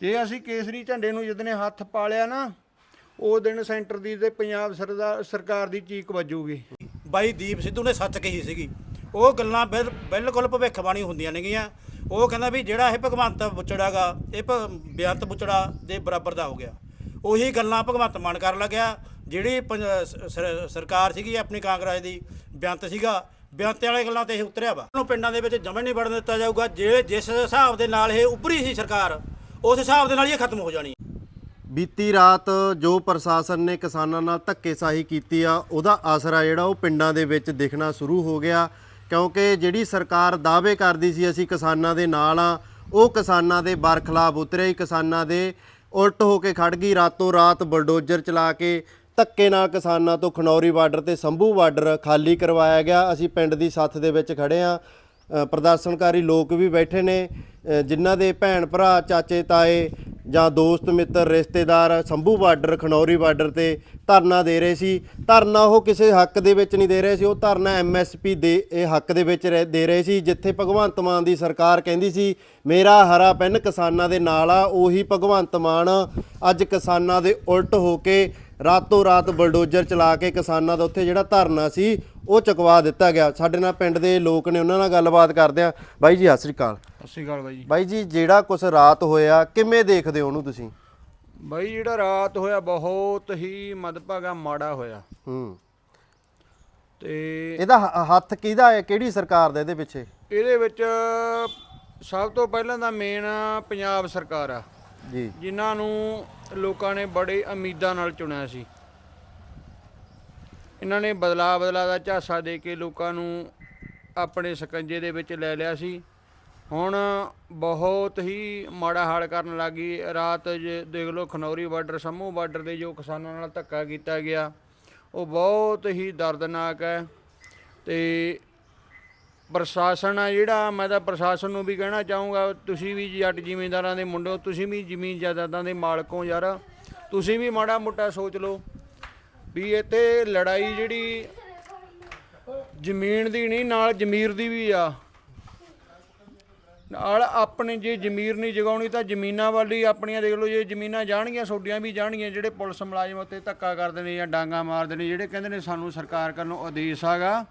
ਜੇ ਅਸੀਂ ਕੇਸਰੀ ਝੰਡੇ ਨੂੰ ਜਿੱਦਨੇ ਹੱਥ ਪਾਲਿਆ ਨਾ, ਉਹ ਦਿਨ ਸੈਂਟਰ ਦੀ ਤੇ ਪੰਜਾਬ ਸਰਕਾਰ ਦੀ ਚੀਕ ਵੱਜੂਗੀ। ਬਾਈ ਦੀਪ ਸਿੱਧੂ ਨੇ ਸੱਚ ਕਹੀ ਸੀਗੀ। ਉਹ ਗੱਲਾਂ ਬਿਲ- ਬਿਲਕੁਲ ਭਵਿੱਖਬਾਣੀ ਹੁੰਦੀਆਂ ਨੇਗੀਆਂ। ਉਹ ਕਹਿੰਦਾ ਵੀ ਜਿਹੜਾ ਇਹ ਭਗਵੰਤ ਬੁੱਚੜਾਗਾ, ਇਹ ਭ- ਬੇਅੰਤ ਬੁੱਚੜਾ ਦੇ ਬਰਾਬਰ ਦਾ ਹੋ ਗਿਆ। ਉਹੀ ਗੱਲਾਂ ਭਗਵੰਤ ਮਾਨ ਕਰਨ ਲੱਗਿਆ। ਜਿਹੜੀ ਪੰਜ- ਸਰਕਾਰ ਸੀਗੀ ਆਪਣੀ ਕਾਂਗਰਸ ਦੀ, ਬੇਅੰਤ ਸੀਗਾ। ਬੇਅੰਤ ਵਾਲੇ ਗੱਲਾਂ ਤੇ ਇਹ ਉਤਰਿਆ ਵਾ। ਉਹਨੂੰ ਪਿੰਡਾਂ ਦੇ ਵਿੱਚ ਜਮੇ ਨਹੀਂ ਵੜਨ ਦਿੱਤਾ ਜਾਊਗਾ। ਜੇ, ਜਿਸ ਹਿਸਾਬ ਦੇ ਨਾਲ ਇਹ ਉੱਭਰੀ ਸੀ ਸਰਕਾਰ ਉਸ ਹਿਸਾਬ ਦੇ ਨਾਲ ਹੀ ਇਹ ਖਤਮ ਹੋ ਜਾਣੀ। ਬੀਤੀ ਰਾਤ ਜੋ ਪ੍ਰਸ਼ਾਸਨ ਨੇ ਕਿਸਾਨਾਂ ਨਾਲ ਧੱਕੇਸ਼ਾਹੀ ਕੀਤੀ ਆ, ਉਹਦਾ ਆਸਰਾ ਜਿਹੜਾ ਉਹ ਪਿੰਡਾਂ ਦੇ ਵਿੱਚ ਦਿਖਣਾ ਸ਼ੁਰੂ ਹੋ ਗਿਆ। ਕਿਉਂਕਿ ਜਿਹੜੀ ਸਰਕਾਰ ਦਾਅਵੇ ਕਰਦੀ ਸੀ ਅਸੀਂ ਕਿਸਾਨਾਂ ਦੇ ਨਾਲ ਆ, ਉਹ ਕਿਸਾਨਾਂ ਦੇ ਬਰਖਲਾਫ ਉਤਰੇ, ਕਿਸਾਨਾਂ ਦੇ ਉਲਟ ਹੋ ਕੇ ਖੜ ਗਈ। ਰਾਤੋਂ ਰਾਤ ਬਲਡੋਜ਼ਰ ਚਲਾ ਕੇ ਧੱਕੇ ਨਾਲ ਕਿਸਾਨਾਂ ਤੋਂ ਖਨੌਰੀ ਬਾਰਡਰ ਤੇ ਸੰਭੂ ਬਾਰਡਰ ਖਾਲੀ ਕਰਵਾਇਆ ਗਿਆ। ਅਸੀਂ ਪਿੰਡ ਦੀ ਸੱਥ ਦੇ ਵਿੱਚ ਖੜੇ ਆ। ਪ੍ਰਦਰਸ਼ਨਕਾਰੀ ਲੋਕ ਵੀ ਬੈਠੇ ਨੇ ਜਿਨ੍ਹਾਂ ਦੇ ਭੈਣ ਭਰਾ, ਚਾਚੇ, ਤਾਏ ਜਾਂ ਦੋਸਤ, ਮਿੱਤਰ, ਰਿਸ਼ਤੇਦਾਰ, ਸੰਭੂ ਬਾਰਡਰ, ਖਨੌਰੀ ਬਾਰਡਰ ਤੇ ਧਰਨਾ ਦੇ ਰਹੇ ਸੀ। ਧਰਨਾ ਉਹ ਕਿਸੇ ਹੱਕ ਦੇ ਵਿੱਚ ਨਹੀਂ ਦੇ ਰਹੇ ਸੀ, ਉਹ ਧਰਨਾ ਐਮਐਸਪੀ ਦੇ, ਇਹ ਹੱਕ ਦੇ ਵਿੱਚ ਰਹਿ- ਦੇ ਰਹੇ ਸੀ, ਜਿੱਥੇ ਭਗਵੰਤ ਮਾਨ ਦੀ ਸਰਕਾਰ ਕਹਿੰਦੀ ਸੀ, ਮੇਰਾ ਹਰਾ ਪੈਨ ਕਿਸਾਨਾਂ ਦੇ ਨਾਲ ਆ। ਉਹੀ ਭਗਵੰਤ ਮਾਨ ਅੱਜ ਕਿਸਾਨਾਂ ਦੇ ਉਲਟ ਹੋ ਕੇ ਰਾਤੋਂ ਰਾਤ ਬਲਡੋਜ਼ਰ ਚਲਾ ਕੇ ਕਿਸਾਨਾਂ ਦਾ ਉੱਥੇ ਜਿਹੜਾ ਧਰਨਾ ਸੀ ਉਹ ਚੁਕਵਾ ਦਿੱਤਾ ਗਿਆ। ਸਾਡੇ ਨਾਲ ਪਿੰਡ ਦੇ ਲੋਕ ਨੇ ਉਹਨਾਂ ਨਾਲ ਗੱਲਬਾਤ ਕਰਦੇ ਆ ਬਾਈ ਜੀ ਸਤਿ ਸ੍ਰੀ ਅਕਾਲ। ਸਤਿ ਸ਼੍ਰੀ ਅਕਾਲ ਬਾਈ ਜੀ। ਬਾਈ ਜੀ ਜਿਹੜਾ ਕੁਝ ਰਾਤ ਹੋਇਆ ਕਿਵੇਂ ਦੇਖਦੇ ਹੋ ਉਹਨੂੰ ਤੁਸੀਂ? ਬਾਈ ਜਿਹੜਾ ਰਾਤ ਹੋਇਆ ਬਹੁਤ ਹੀ ਮਦਭਾਗਾ ਮਾੜਾ ਹੋਇਆ। ਹੂੰ। ਤੇ ਇਹਦਾ ਹ- ਹੱਥ ਕਿਹਦਾ ਹੈ? ਕਿਹੜੀ ਸਰਕਾਰ ਦਾ ਇਹਦੇ ਪਿੱਛੇ? ਇਹਦੇ ਵਿੱਚ ਸਭ ਤੋਂ ਪਹਿਲਾਂ ਤਾਂ ਮੇਨ ਪੰਜਾਬ ਸਰਕਾਰ ਆ। ਜੀ। ਜਿਨ੍ਹਾਂ ਨੂੰ ਲੋਕਾਂ ਨੇ ਬੜੇ ਉਮੀਦਾਂ ਨਾਲ ਚੁਣਿਆ ਸੀ। ਇਹਨਾਂ ਨੇ ਬਦਲਾ ਬਦਲਾ ਦਾ ਝਾਸਾ ਦੇ ਕੇ ਲੋਕਾਂ ਨੂੰ ਆਪਣੇ ਸਕੰਜੇ ਦੇ ਵਿੱਚ ਲੈ ਲਿਆ ਸੀ। ਹੁਣ ਬਹੁਤ ਹੀ ਮਾੜਾ ਹਾਲ ਕਰਨ ਲੱਗੀ। ਰਾਤ ਜੇ ਦੇਖ ਲਓ, ਖਨੌਰੀ ਬਾਰਡਰ ਸਮੂਹ ਬਾਰਡਰ ਦੇ ਜੋ ਕਿਸਾਨਾਂ ਨਾਲ ਧੱਕਾ ਕੀਤਾ ਗਿਆ, ਉਹ ਬਹੁਤ ਹੀ ਦਰਦਨਾਕ ਹੈ। ਤੇ ਪ੍ਰਸ਼ਾਸਨ ਆ ਜਿਹੜਾ, ਮੈਂ ਤਾਂ ਪ੍ਰਸ਼ਾਸਨ ਨੂੰ ਵੀ ਕਹਿਣਾ ਚਾਹੂੰਗਾ, ਤੁਸੀਂ ਵੀ ਜੱਟ ਜ਼ਿਮੀਂਦਾਰਾਂ ਦੇ ਮੁੰਡੇ ਹੋ, ਤੁਸੀਂ ਵੀ ਜ਼ਮੀਨ ਜਾਇਦਾਦਾਂ ਦੇ ਮਾਲਕ ਹੋ ਯਾਰ। ਤੁਸੀਂ ਵੀ ਮਾੜਾ ਮੋਟਾ ਸੋਚ ਲਓ ਵੀ ਇੱਥੇ ਲੜਾਈ ਜਿਹੜੀ ਜ਼ਮੀਨ ਦੀ ਨਹੀਂ, ਨਾਲ ਜ਼ਮੀਰ ਦੀ ਵੀ ਆ। ਨਾਲ ਆਪਣੇ ਜੇ ਜ਼ਮੀਰ ਨਹੀਂ ਜਗਾਉਣੀ ਤਾਂ ਜ਼ਮੀਨਾਂ ਵਾਲੀ ਆਪਣੀਆਂ ਦੇਖ ਲਓ, ਜੇ ਜ਼ਮੀਨਾਂ ਜਾਣਗੀਆਂ ਸੋਡੀਆਂ ਵੀ ਜਾਣਗੀਆਂ, ਜਿਹੜੇ ਪੁਲਿਸ ਮੁਲਾਜ਼ਮ ਉੱਤੇ ਧੱਕਾ ਕਰਦੇ ਨੇ ਜਾਂ ਡਾਂਗਾ ਮਾਰਦੇ ਨੇ, ਜਿਹੜੇ ਕਹਿੰਦੇ ਨੇ ਸਾਨੂੰ ਸਰਕਾਰ ਵੱਲੋਂ ਆਦੇਸ਼ ਆਗਾ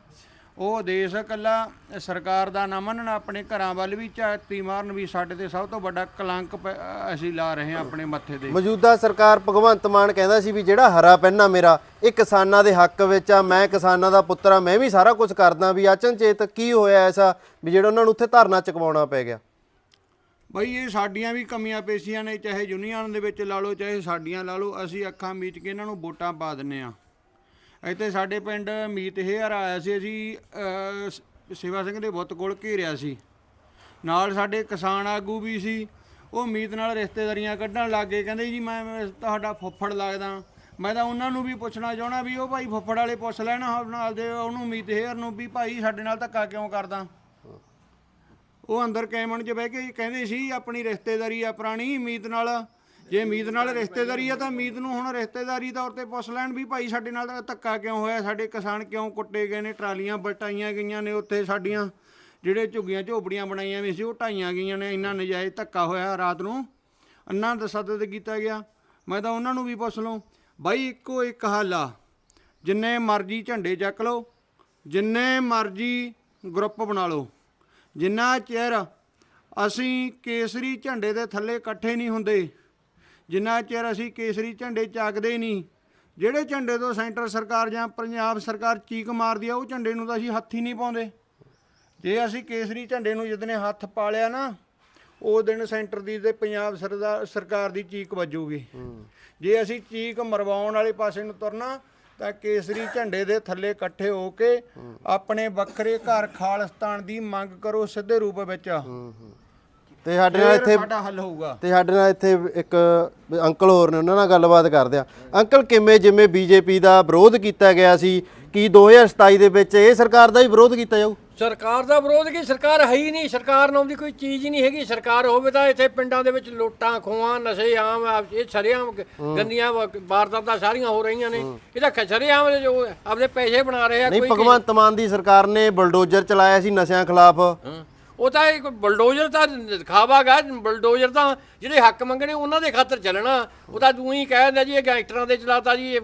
ਉਹ ਆਦੇਸ਼ ਇਕੱਲਾ ਸਰਕਾਰ ਦਾ ਨਾ ਮੰਨਣਾ ਆਪਣੇ ਘਰਾਂ ਵੱਲ ਵੀ ਝਾਤੀ ਮਾਰਨ ਵੀ ਸਾਡੇ ਤੇ ਸਭ ਤੋਂ ਵੱਡਾ ਕਲੰਕ ਅਸੀਂ ਲਾ ਰਹੇ ਹਾਂ ਆਪਣੇ ਮੱਥੇ ਤੇ। ਮੌਜੂਦਾ ਸਰਕਾਰ ਭਗਵੰਤ ਮਾਨ ਕਹਿੰਦਾ ਸੀ ਵੀ ਜਿਹੜਾ ਹਰਾ ਆ ਮੇਰਾ ਇਹ ਕਿਸਾਨਾਂ ਦੇ ਹੱਕ ਵਿੱਚ ਆ ਮੈਂ ਕਿਸਾਨਾਂ ਦਾ ਪੁੱਤਰ ਆ ਮੈਂ ਵੀ ਸਾਰਾ ਕੁਝ ਕਰਦਾ ਵੀ ਅਚਨਚੇਤ ਕੀ ਹੋਇਆ ਐਸਾ ਵੀ ਜਿਹੜਾ ਉਹਨਾਂ ਨੂੰ ਉੱਥੇ ਧਰਨਾ ਚੁਕਵਾਉਣਾ ਪੈ ਗਿਆ। ਬਈ ਇਹ ਸਾਡੀਆਂ ਵੀ ਕਮੀਆਂ ਪੇਸ਼ੀਆਂ ਨੇ ਚਾਹੇ ਯੂਨੀਅਨ ਦੇ ਵਿੱਚ ਲਾ ਲਓ ਚਾਹੇ ਸਾਡੀਆਂ ਲਾ ਲਓ ਅਸੀਂ ਅੱਖਾਂ ਮੀਚ ਕੇ ਇਹਨਾਂ ਨੂੰ ਵੋਟਾਂ ਪਾ ਦਿੰਨੇ ਆ ਇੱਥੇ ਸਾਡੇ ਪਿੰਡ ਮੀਤ ਹੇਅਰ ਆਇਆ ਸੀ ਅਸੀਂ ਅਹ, ਸੇਵਾ ਸਿੰਘ ਦੇ ਬੁੱਤ ਕੋਲ ਘੇਰਿਆ ਸੀ। ਨਾਲ ਸਾਡੇ ਕਿਸਾਨ ਆਗੂ ਵੀ ਸੀ। ਉਹ ਮੀਤ ਨਾਲ ਰਿਸ਼ਤੇਦਾਰੀਆਂ ਕੱਢਣ ਲੱਗ ਗਏ। ਕਹਿੰਦੇ ਜੀ ਮੈਂ ਮੈਂ ਤੁਹਾਡਾ ਫੁੱਫੜ ਲੱਗਦਾ। ਮੈਂ ਤਾਂ ਉਹਨਾਂ ਨੂੰ ਵੀ ਪੁੱਛਣਾ ਚਾਹਣਾ ਵੀ ਉਹ ਭਾਈ ਫੁੱਫੜ ਵਾਲੇ ਪੁੱਛ ਲੈਣ ਨਾਲ ਦੇ ਉਹਨੂੰ ਮੀਤ ਹੇਅਰ ਨੂੰ ਵੀ ਭਾਈ ਸਾਡੇ ਨਾਲ ਧੱਕਾ ਕਿਉਂ ਕਰਦਾ? ਉਹ ਅੰਦਰ ਕੈਮਨ 'ਚ ਬਹਿ ਕੇ ਕਹਿੰਦੇ ਸੀ ਆਪਣੀ ਰਿਸ਼ਤੇਦਾਰੀ ਆ ਪੁਰਾਣੀ ਮੀਤ ਨਾਲ। ਜੇ ਮੀਤ ਨਾਲ ਰਿਸ਼ਤੇਦਾਰੀ ਆ ਤਾਂ ਮੀਤ ਨੂੰ ਹੁਣ ਰਿਸ਼ਤੇਦਾਰੀ ਤੌਰ ਤੇ ਪੁੱਛ ਲੈਣ ਵੀ ਭਾਈ ਸਾਡੇ ਨਾਲ ਧੱਕਾ ਕਿਉਂ ਹੋਇਆ? ਸਾਡੇ ਕਿਸਾਨ ਕਿਉਂ ਕੁੱਟੇ ਗਏ ਨੇ? ਟਰਾਲੀਆਂ ਬਲਟਾਈਆਂ ਗਈਆਂ ਨੇ ਉੱਥੇ ਸਾਡੀਆਂ। ਜਿਹੜੇ ਝੁੱਗੀਆਂ ਝੋਪੜੀਆਂ ਬਣਾਈਆਂ ਵੀ ਸੀ, ਉਹ ਢਾਈਆਂ ਗਈਆਂ ਨੇ। ਇੰਨਾ ਨਜਾਇਜ਼ ਧੱਕਾ ਹੋਇਆ ਰਾਤ ਨੂੰ। ਅੰਨਾ ਤਸੱਦਦ ਕੀਤਾ ਗਿਆ। ਮੈਂ ਤਾਂ ਉਹਨਾਂ ਨੂੰ ਵੀ ਪੁੱਛ ਲਵਾਂ ਬਾਈ ਇੱਕੋ ਇੱਕ ਹੱਲ ਆ। ਜਿੰਨੇ ਮਰਜ਼ੀ ਝੰਡੇ ਚੱਕ ਲਓ, ਜਿੰਨੇ ਮਰਜ਼ੀ ਗਰੁੱਪ ਬਣਾ ਲਓ। ਜਿੰਨਾ ਚਿਰ ਅਸੀਂ ਕੇਸਰੀ ਝੰਡੇ ਦੇ ਥੱਲੇ ਇਕੱਠੇ ਨਹੀਂ ਹੁੰਦੇ ਜਿੰਨਾ ਚਿਰ ਅਸੀਂ ਕੇਸਰੀ ਝੰਡੇ ਚੱਕਦੇ ਨਹੀਂ, ਜਿਹੜੇ ਝੰਡੇ ਤੋਂ ਸੈਂਟਰ ਸਰਕਾਰ ਜਾਂ ਪੰਜਾਬ ਸਰਕਾਰ ਚੀਕ ਮਾਰਦੀ ਆ, ਉਹ ਝੰਡੇ ਨੂੰ ਤਾਂ ਅਸੀਂ ਹੱਥ ਹੀ ਨਹੀਂ ਪਾਉਂਦੇ। ਜੇ ਅਸੀਂ ਕੇਸਰੀ ਝੰਡੇ ਨੂੰ ਜਿੱਦਨੇ ਹੱਥ ਪਾਲਿਆ ਨਾ, ਉਹ ਦਿਨ ਸੈਂਟਰ ਦੀ ਤੇ ਪੰਜਾਬ ਸਰਦਾ- ਸਰਕਾਰ ਦੀ ਚੀਕ ਵੱਜੂਗੀ। ਜੇ ਅਸੀਂ ਚੀਕ ਮਰਵਾਉਣ ਵਾਲੇ ਪਾਸੇ ਨੂੰ ਤੁਰਨਾ, ਤਾਂ ਕੇਸਰੀ ਝੰਡੇ ਦੇ ਥੱਲੇ ਇਕੱਠੇ ਹੋ ਕੇ ਆਪਣੇ ਵੱਖਰੇ ਘਰ ਖਾਲਸਤਾਨ ਦੀ ਮੰਗ ਕਰੋ ਸਿੱਧੇ ਰੂਪ ਵਿੱਚ। ਤੇ ਸਾਡੇ ਨਾਲ ਇੱਥੇ ਸਾਡਾ ਹੱਲ ਹੋਊਗਾ। ਤੇ ਸਾਡੇ ਨਾਲ ਇੱਥੇ ਇੱਕ ਅੰਕਲ ਹੋਰ ਨੇ ਉਹਨਾਂ ਨਾਲ ਗੱਲਬਾਤ ਕਰਦੇ ਆ। ਅੰਕਲ ਕਿਵੇਂ ਜਿਵੇਂ ਬੀਜੇਪੀ ਦਾ ਵਿਰੋਧ ਕੀਤਾ ਗਿਆ ਸੀ ਕੀ 2027 ਦੇ ਵਿੱਚ ਇਹ ਸਰਕਾਰ ਦਾ ਹੀ ਵਿਰੋਧ ਕੀਤਾ ਜਾਊ? ਸਰਕਾਰ ਦਾ ਵਿਰੋਧ ਕੀ? ਸਰਕਾਰ ਹੈ ਹੀ ਨਹੀਂ। ਸਰਕਾਰ ਨਾਮ ਦੀ ਕੋਈ ਚੀਜ਼ ਹੀ ਨਹੀਂ ਹੈਗੀ। ਸਰਕਾਰ ਹੋਵੇ ਤਾਂ ਇੱਥੇ ਪਿੰਡਾਂ ਦੇ ਵਿੱਚ ਲੁੱਟਾਂ ਖੋਹਾਂ ਨਸ਼ੇ ਆਮ ਇਹ ਸ਼ਰੇਆਮ ਗੰਦੀਆਂ ਵਾਰਦਾਤਾਂ ਸਾਰੀਆਂ ਹੋ ਰਹੀਆਂ ਨੇ। ਇਹ ਤਾਂ ਖਸ਼ਰੇਆਮ ਜੋ ਆਪਦੇ ਪੈਸੇ ਬਣਾ ਰਹੇ ਆ ਨਹੀਂ ਕੋਈ ਭਗਵੰਤ ਮਾਨ ਦੀ ਸਰਕਾਰ ਨੇ ਬਲਡੋਜ਼ਰ ਚਲਾਇਆ ਸੀ ਨਸ਼ਿਆਂ ਖਿਲਾਫ। ਉਹ ਤਾਂ ਇੱਕ ਬਲਡੋਜ਼ਰ ਤਾਂ ਦਿਖਾਵਾਗਾ ਬਲਡੋਜ਼ਰ ਤਾਂ ਜਿਹੜੇ ਹੱਕ ਮੰਗਣੇ ਉਹਨਾਂ ਦੇ ਖਾਤਰ ਚੱਲਣਾ। ਉਹ ਤਾਂ ਤੂੰ ਹੀ ਕਹਿ ਦਿੰਦਾ ਜੀ ਇਹ ਗੈਂਗਸਟਰਾਂ ਦੇ ਚਲਾਤਾ ਜੀ ਇਹ,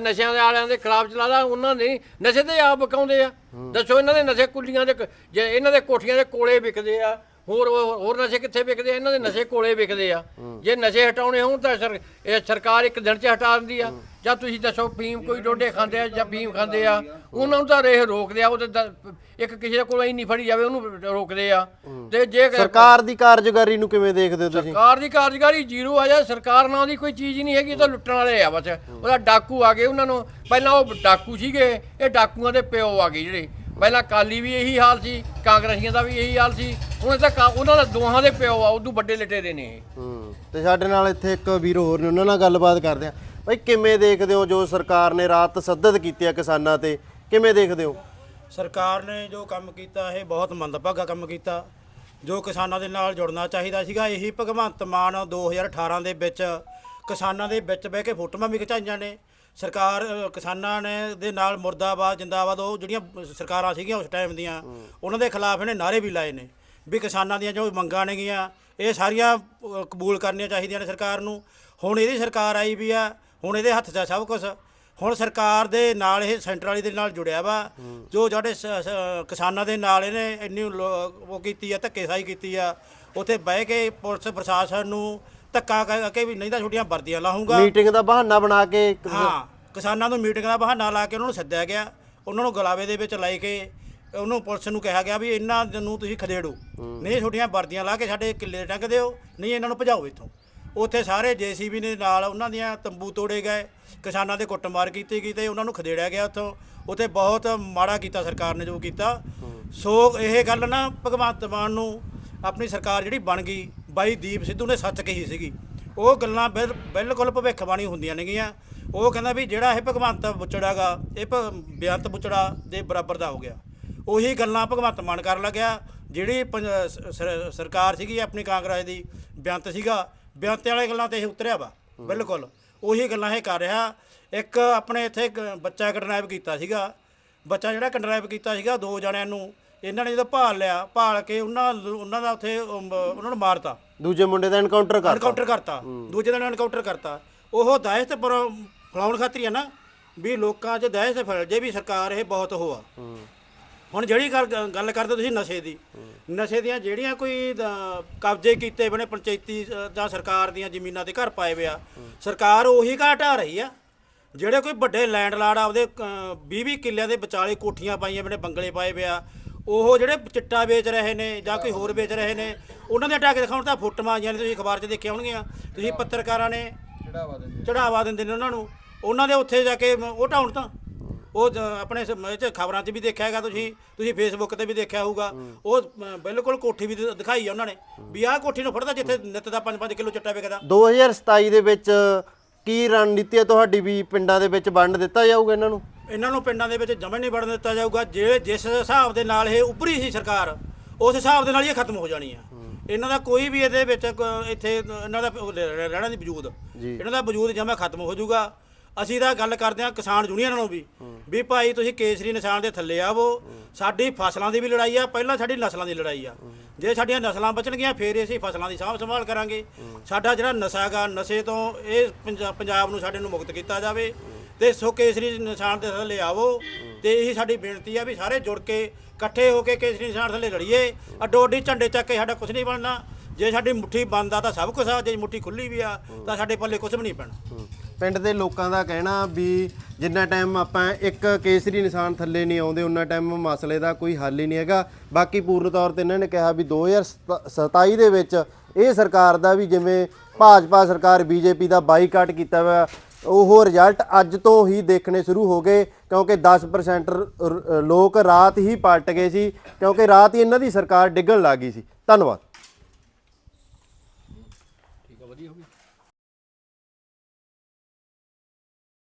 ਨਸ਼ਿਆਂ ਦੇ ਵਾਲਿਆਂ ਦੇ ਖਿਲਾਫ ਚਲਾਦਾ ਉਹਨਾਂ ਨੇ ਨਸ਼ੇ ਤੇ ਆਪ ਬਕਾਉਂਦੇ ਆ। ਦੱਸੋ ਇਹਨਾਂ ਦੇ ਨਸ਼ੇ ਕੁੱਲੀਆਂ ਦੇ ਜੇ ਇਹਨਾਂ ਦੇ ਕੋਠੀਆਂ ਦੇ ਕੋਲੇ ਵਿਕਦੇ ਆ। ਹੋਰ ਹੋਰ ਹੋਰ ਨਸ਼ੇ ਕਿੱਥੇ ਵਿਕਦੇ ਆ? ਇਹਨਾਂ ਦੇ ਨਸ਼ੇ ਕੋਲੇ ਵਿਕਦੇ ਆ। ਜੇ ਨਸ਼ੇ ਹਟਾਉਣੇ ਹੋਣ ਤਾਂ ਸਰ ਇਹ ਸਰਕਾਰ ਇੱਕ ਦਿਨ 'ਚ ਹਟਾ ਦਿੰਦੀ ਆ। ਜਾਂ ਤੁਸੀਂ ਦੱਸੋ ਫੀਮ ਕੋਈ ਡੋਡੇ ਖਾਂਦੇ ਆ ਜਾਂ ਫੀਮ ਖਾਂਦੇ ਆ? ਉਹਨਾਂ ਨੂੰ ਤਾਂ ਰੇਹ ਰੋਕਦੇ ਆ ਉਹ ਤੇ ਦ- ਇੱਕ ਕਿਸੇ ਕੋਲ ਨਹੀਂ ਫੜੀ ਜਾਵੇ ਉਹਨੂੰ ਰੋਕਦੇ ਆ। ਤੇ ਜੇ ਸਰਕਾਰ ਦੀ ਕਾਰਜਕਾਰੀ ਨੂੰ ਕਿਵੇਂ ਦੇਖਦੇ ਹੋ ਤੁਸੀਂ? ਸਰਕਾਰ ਦੀ ਕਾਰਜਕਾਰੀ ਜ਼ੀਰੋ ਆ ਜਾ ਸਰਕਾਰ ਨਾਂ ਦੀ ਕੋਈ ਚੀਜ਼ ਹੀ ਨਹੀਂ ਹੈਗੀ ਇਹ ਤਾਂ ਲੁੱਟਣ ਵਾਲੇ ਆ ਬਸ। ਉਹਦਾ ਡਾਕੂ ਆ ਗਏ ਉਹਨਾਂ ਨੂੰ। ਪਹਿਲਾਂ ਉਹ ਡਾਕੂ ਸੀਗੇ ਇਹ ਡਾਕੂਆਂ ਦੇ ਪਿਓ ਆ ਗਏ ਜਿਹੜੇ। ਪਹਿਲਾਂ ਕਾਲੀ ਵੀ ਇਹੀ ਹਾਲ ਸੀ ਕਾਂਗਰਸੀਆਂ ਦਾ ਵੀ ਇਹੀ ਹਾਲ ਸੀ। ਹੁਣ ਤਾਂ ਕਾ- ਉਹਨਾਂ ਦਾ ਦੋਹਾਂ ਦੇ ਪਿਓ ਆ ਉਦੋਂ ਵੱਡੇ ਲਟੇਰੇ ਨੇ ਇਹ। ਹੂੰ ਤੇ ਸਾਡੇ ਨਾਲ ਇੱਥੇ ਇੱਕ ਵੀਰ ਹੋਰ ਨੇ ਉਹਨਾਂ ਨਾਲ ਗੱਲਬਾਤ ਕਰਦੇ ਆ। ਭਾਈ ਕਿਵੇਂ ਦੇਖਦੇ ਹੋ ਜੋ ਸਰਕਾਰ ਨੇ ਰਾਤ ਤਸੱਦਦ ਕੀਤੀ ਆ ਕਿਸਾਨਾਂ ਤੇ? ਕਿਵੇਂ ਦੇਖਦੇ ਹੋ? ਸਰਕਾਰ ਨੇ ਜੋ ਕੰਮ ਕੀਤਾ ਇਹ ਬਹੁਤ ਮੰਦਭਾਗਾ ਕੰਮ ਕੀਤਾ। ਜੋ ਕਿਸਾਨਾਂ ਦੇ ਨਾਲ ਜੁੜਨਾ ਚਾਹੀਦਾ ਸੀਗਾ ਇਹੀ ਭਗਵੰਤ ਮਾਨ 2018 ਦੇ ਵਿੱਚ ਕਿਸਾਨਾਂ ਦੇ ਵਿੱਚ ਬਹਿ ਕੇ ਫੋਟੋਆਂ ਵੀ ਖਿਚਾਈਆਂ ਨੇ। ਸਰਕਾਰ ਅ, ਕਿਸਾਨਾਂ ਨੇ ਦੇ ਨਾਲ ਮੁਰਦਾਬਾਦ ਜਿੰਦਾਬਾਦ ਉਹ ਜਿਹੜੀਆਂ ਸਰਕਾਰਾਂ ਸੀਗੀਆਂ ਉਸ ਟਾਈਮ ਦੀਆਂ ਉਹਨਾਂ ਦੇ ਖਿਲਾਫ ਇਹਨੇ ਨਾਰੇ ਵੀ ਲਾਏ ਨੇ ਵੀ ਕਿਸਾਨਾਂ ਦੀਆਂ ਜੋ ਮੰਗਾਂ ਨੇਗੀਆਂ ਇਹ ਸਾਰੀਆਂ ਅ, ਕਬੂਲ ਕਰਨੀਆਂ ਚਾਹੀਦੀਆਂ ਨੇ ਸਰਕਾਰ ਨੂੰ। ਹੁਣ ਇਹਦੀ ਸਰਕਾਰ ਆਈ ਵੀ ਆ ਹੁਣ ਇਹਦੇ ਹੱਥ 'ਚ ਆ ਸਭ ਕੁਝ ਹੁਣ ਸਰਕਾਰ ਦੇ ਨਾਲ ਇਹ ਸੈਂਟਰ ਵਾਲੀ ਦੇ ਨਾਲ ਜੁੜਿਆ ਵਾ ਜੋ ਜਿਹੜੇ ਸ- ਸ- ਕਿਸਾਨਾਂ ਦੇ ਨਾਲ ਇਹਨੇ ਇੰਨੀ ਲੋ- ਉਹ ਕੀਤੀ ਆ ਧੱਕੇਸ਼ਾਹੀ ਕੀਤੀ ਆ ਉੱਥੇ ਬਹਿ ਕੇ ਪੁਲਿਸ ਪ੍ਰਸ਼ਾਸਨ ਨੂੰ ਧੱਕਾ ਕਰਕੇ ਵੀ ਨਹੀਂ ਤਾਂ ਛੁੱਟੀਆਂ ਵਰਦੀਆਂ ਲਾਹੂੰਗਾ। ਮੀਟਿੰਗ ਦਾ ਬਹਾਨਾ ਬਣਾ ਕੇ ਹਾਂ ਕਿਸਾਨਾਂ ਨੂੰ ਮੀਟਿੰਗ ਦਾ ਬਹਾਨਾ ਲਾ ਕੇ ਉਹਨਾਂ ਨੂੰ ਸੱਦਿਆ ਗਿਆ। ਉਹਨਾਂ ਨੂੰ ਗਲਾਵੇ ਦੇ ਵਿੱਚ ਲਾਈ ਕੇ ਉਹਨੂੰ ਪੁਲਿਸ ਨੂੰ ਕਿਹਾ ਗਿਆ ਵੀ ਇਹਨਾਂ ਨੂੰ ਤੁਸੀਂ ਖਦੇੜੋ। ਨਹੀਂ ਛੁੱਟੀਆਂ ਵਰਦੀਆਂ ਲਾ ਕੇ ਸਾਡੇ ਕਿੱਲੇ ਟੰਗ ਦਿਓ ਨਹੀਂ ਇਹਨਾਂ ਨੂੰ ਭਜਾਓ ਇੱਥੋਂ। ਉੱਥੇ ਸਾਰੇ ਜੀਸੀਬੀ ਦੇ ਨਾਲ ਉਹਨਾਂ ਦੀਆਂ ਤੰਬੂ ਤੋੜੇ ਗਏ ਕਿਸਾਨਾਂ ਦੇ ਕੁੱਟਮਾਰ ਕੀਤੀ ਗਈ ਤੇ ਉਹਨਾਂ ਨੂੰ ਖਦੇੜਿਆ ਗਿਆ ਉੱਥੋਂ। ਉੱਥੇ ਬਹੁਤ ਮਾੜਾ ਕੀਤਾ ਸਰਕਾਰ ਨੇ ਜੋ ਕੀਤਾ। ਸੋ ਇਹ ਗੱਲ ਨਾ ਭਗਵੰਤ ਮਾਨ ਨੂੰ ਆਪਣੀ ਸਰਕਾਰ ਜਿਹੜੀ ਬਣ ਗਈ ਬਾਈ ਦੀਪ ਸਿੱਧੂ ਨੇ ਸੱਚ ਕਹੀ ਸੀਗੀ। ਉਹ ਗੱਲਾਂ ਬਿਲ- ਬਿਲਕੁਲ ਭਵਿੱਖਬਾਣੀ ਹੁੰਦੀਆਂ ਨੇਗੀਆਂ। ਉਹ ਕਹਿੰਦਾ ਵੀ ਜਿਹੜਾ ਇਹ ਭਗਵੰਤ ਬੁੱਚੜਾਗਾ ਇਹ ਭ- ਬੇਅੰਤ ਬੁੱਚੜਾ ਦੇ ਬਰਾਬਰ ਦਾ ਹੋ ਗਿਆ। ਉਹੀ ਗੱਲਾਂ ਭਗਵੰਤ ਮਾਨ ਕਰਨ ਲੱਗਿਆ ਜਿਹੜੀ ਪੰਜ- ਸ- ਸਰ- ਸਰਕਾਰ ਸੀਗੀ ਆਪਣੀ ਕਾਂਗਰਸ ਦੀ ਬੇਅੰਤ ਸੀਗਾ। ਬੇਅੰਤ ਵਾਲੇ ਗੱਲਾਂ ਤੇ ਇਹ ਉਤਰਿਆ ਵਾ ਬਿਲਕੁਲ। ਉਹੀ ਗੱਲਾਂ ਇਹ ਕਰ ਰਿਹਾ। ਇੱਕ ਆਪਣੇ ਇੱਥੇ ਇੱਕ ਬੱਚਾ ਕਿਡਨੈਪ ਕੀਤਾ ਸੀਗਾ। ਬੱਚਾ ਜਿਹੜਾ ਕਿਡਨੈਪ ਕੀਤਾ ਸੀਗਾ ਦੋ ਜਣਿਆਂ ਨੂੰ। ਇਹਨਾਂ ਨੇ ਜਦੋਂ ਭਾਲ ਲਿਆ ਭਾਲ ਕੇ ਉਹਨਾਂ ਉਹਨਾਂ ਦਾ ਉੱਥੇ ਅਮ, ਉਹਨਾਂ ਨੂੰ ਮਾਰਤਾ। ਦੂਜੇ ਮੁੰਡੇ ਦਾ ਐਨਕਾਊਂਟਰ ਕਰਤਾ। ਐਨਕਾਊਂਟਰ ਕਰਤਾ। ਦੂਜੇ ਦਿਨ ਐਨਕਾਊਂਟਰ ਕਰਤਾ। ਉਹ ਦਹਿਸ਼ਤ ਪਰ ਫਲਾਉਣ ਖਾਤਰ ਹੀ ਆ ਨਾ ਵੀ ਲੋਕਾਂ 'ਚ ਦਹਿਸ਼ਤ ਫੈਲ ਜੇ ਵੀ ਸਰਕਾਰ ਇਹ ਬਹੁਤ ਉਹ ਆ। ਹੁਣ ਜਿਹੜੀ ਗੱਲ ਗੱਲ ਕਰਦੇ ਤੁਸੀਂ ਨਸ਼ੇ ਦੀ। ਨਸ਼ੇ ਦੀਆਂ ਜਿਹੜੀਆਂ ਕੋਈ ਅ, ਕਬਜ਼ੇ ਕੀਤੇ ਬਣੇ ਪੰਚਾਇਤੀ ਅ, ਜਾਂ ਸਰਕਾਰ ਦੀਆਂ ਜ਼ਮੀਨਾਂ ਤੇ ਘਰ ਪਾਏ ਹੋਏ ਆ ਸਰਕਾਰ ਉਹੀ ਘਾਟ ਆ ਰਹੀ ਆ। ਜਿਹੜੇ ਕੋਈ ਵੱਡੇ ਲੈਂਡਲਾਰਡ ਆਪਦੇ 20-20 ਕਿੱਲਿਆਂ ਦੇ ਵਿਚਾਲੇ ਕੋਠੀਆਂ ਪਾਈਆਂ ਬਣੇ ਬੰਗਲੇ ਪਾਏ ਹੋਏ ਆ ਉਹ ਜਿਹੜੇ ਚਿੱਟਾ ਵੇਚ ਰਹੇ ਨੇ ਜਾਂ ਕੋਈ ਹੋਰ ਵੇਚ ਰਹੇ ਨੇ ਉਹਨਾਂ ਦੇ ਟਾਕੇ ਦਿਖਾਉਣ ਤਾਂ ਫੋਟੋਆਂ ਆਈਆਂ ਨੇ ਤੁਸੀਂ ਅਖਬਾਰ 'ਚ ਦੇਖਿਆ ਹੋਣਗੀਆਂ। ਤੁਸੀਂ ਪੱਤਰਕਾਰਾਂ ਨੇ ਚੜਾਵਾ ਦਿੰਦੇ ਨੇ। ਉਹਨਾਂ ਨੂੰ। ਉਹਨਾਂ ਦੇ ਉੱਥੇ ਜਾ ਕੇ ਉਹ ਢਾਉਣ ਤਾਂ ਉਹ ਜ- ਆਪਣੇ 'ਚ ਖਬਰਾਂ 'ਚ ਵੀ ਦੇਖਿਆ ਹੈਗਾ ਤੁਸੀਂ ਤੁਸੀਂ ਫੇਸਬੁੱਕ ਤੇ ਵੀ ਦੇਖਿਆ ਹੋਊਗਾ। ਉਹ ਬਿਲਕੁਲ ਕੋਠੀ ਵੀ ਦ- ਦਿਖਾਈ ਆ ਉਹਨਾਂ ਨੇ ਵੀ ਆਹ ਕੋਠੀ ਨੂੰ ਫੜਦਾ ਜਿੱਥੇ ਨਿੱਤ ਦਾ 5-5 ਕਿਲੋ ਚਿੱਟਾ ਵਿਕਦਾ। 2027 ਦੇ ਵਿੱਚ ਕੀ ਰਣਨੀਤੀ ਹੈ ਤੁਹਾਡੀ ਵੀ ਪਿੰਡਾਂ ਦੇ ਵਿੱਚ ਵੰਡ ਦਿੱਤਾ ਜਾਊਗਾ ਇਹਨਾਂ ਨੂੰ? ਇਹਨਾਂ ਨੂੰ ਪਿੰਡਾਂ ਦੇ ਵਿੱਚ ਜਮੇ ਨਹੀਂ ਵੜਨ ਦਿੱਤਾ ਜਾਊਗਾ। ਜੇ ਜਿਸ ਹਿਸਾਬ ਦੇ ਨਾਲ ਇਹ ਉੱਭਰੀ ਸੀ ਸਰਕਾਰ ਉਸ ਹਿਸਾਬ ਦੇ ਨਾਲ ਹੀ ਇਹ ਖਤਮ ਹੋ ਜਾਣੀ ਆ। ਇਹਨਾਂ ਦਾ ਕੋਈ ਵੀ ਇਹਦੇ ਵਿੱਚ ਕ- ਇੱਥੇ ਇਹਨਾਂ ਦਾ ਰਹਿਣਾ ਨਹੀਂ ਵਜੂਦ। ਇਹਨਾਂ ਦਾ ਵਜੂਦ ਜਮਾ ਖਤਮ ਹੋ ਜਾਊਗਾ। ਅਸੀਂ ਤਾਂ ਗੱਲ ਕਰਦੇ ਹਾਂ ਕਿਸਾਨ ਯੂਨੀਅਨ ਨੂੰ ਵੀ ਵੀ ਭਾਈ ਤੁਸੀਂ ਕੇਸਰੀ ਨਿਸ਼ਾਨ ਦੇ ਥੱਲੇ ਆਵੋ। ਸਾਡੀ ਫਸਲਾਂ ਦੀ ਵੀ ਲੜਾਈ ਆ ਪਹਿਲਾਂ ਸਾਡੀ ਨਸਲਾਂ ਦੀ ਲੜਾਈ ਆ। ਜੇ ਸਾਡੀਆਂ ਨਸਲਾਂ ਬਚਣਗੀਆਂ ਫੇਰ ਅਸੀਂ ਫਸਲਾਂ ਦੀ ਸਾਂਭ ਸੰਭਾਲ ਕਰਾਂਗੇ। ਸਾਡਾ ਜਿਹੜਾ ਨਸ਼ਾ ਹੈਗਾ ਨਸ਼ੇ ਤੋਂ ਇਹ ਪੰਜਾ- ਪੰਜਾਬ ਨੂੰ ਸਾਡੇ ਨੂੰ ਮੁਕਤ ਕੀਤਾ ਜਾਵੇ। ਤੇ ਸੋ ਕੇਸਰੀ ਨਿਸ਼ਾਨ ਦੇ ਥੱਲੇ ਆਵੋ ਤੇ ਇਹੀ ਸਾਡੀ ਬੇਨਤੀ ਆ ਵੀ ਸਾਰੇ ਜੁੜ ਕੇ ਇਕੱਠੇ ਹੋ ਕੇ ਕੇਸਰੀ ਨਿਸ਼ਾਨ ਥੱਲੇ ਲੜੀਏ। ਅੱਡੋ ਅੱਡੀ ਝੰਡੇ ਚੱਕ ਕੇ ਸਾਡਾ ਕੁਝ ਨਹੀਂ ਬਣਨਾ। ਜੇ ਸਾਡੀ ਮੁੱਠੀ ਬੰਦ ਆ ਤਾਂ ਸਭ ਕੁਝ ਆ, ਜੇ ਮੁੱਠੀ ਖੁੱਲੀ ਵੀ ਆ ਤਾਂ ਸਾਡੇ ਪੱਲੇ ਕੁਝ ਵੀ ਨਹੀਂ ਪੈਣਾ। ਪਿੰਡ ਦੇ ਲੋਕਾਂ ਦਾ ਕਹਿਣਾ ਵੀ ਜਿੰਨਾ ਟਾਈਮ ਆਪਾਂ ਇੱਕ ਕੇਸਰੀ ਨਿਸ਼ਾਨ ਥੱਲੇ ਨਹੀਂ ਆਉਂਦੇ ਉਹਨਾਂ ਟਾਈਮ ਮਸਲੇ ਦਾ ਕੋਈ ਹੱਲ ਹੀ ਨਹੀਂ ਹੈਗਾ। ਬਾਕੀ ਪੂਰਨ ਤੌਰ ਤੇ ਇਹਨਾਂ ਨੇ ਕਿਹਾ ਵੀ 2027 ਦੇ ਵਿੱਚ ਇਹ ਸਰਕਾਰ ਦਾ ਵੀ ਜਿਵੇਂ ਭਾਜਪਾ ਸਰਕਾਰ, ਬੀਜੇਪੀ ਦਾ ਬਾਈਕਾਟ ਕੀਤਾ ਹੋਇਆ ਉਹ ਰਿਜ਼ਲਟ ਅੱਜ ਤੋਂ ਹੀ ਦੇਖਣੇ ਸ਼ੁਰੂ ਹੋ ਗਏ, ਕਿਉਂਕਿ 10% ਰ- ਰ- ਲੋਕ ਰਾਤ ਹੀ ਪਲਟ ਗਏ ਸੀ, ਕਿਉਂਕਿ ਰਾਤ ਹੀ ਇਹਨਾਂ ਦੀ ਸਰਕਾਰ ਡਿੱਗਣ ਲੱਗੀ ਸੀ। ਧੰਨਵਾਦ।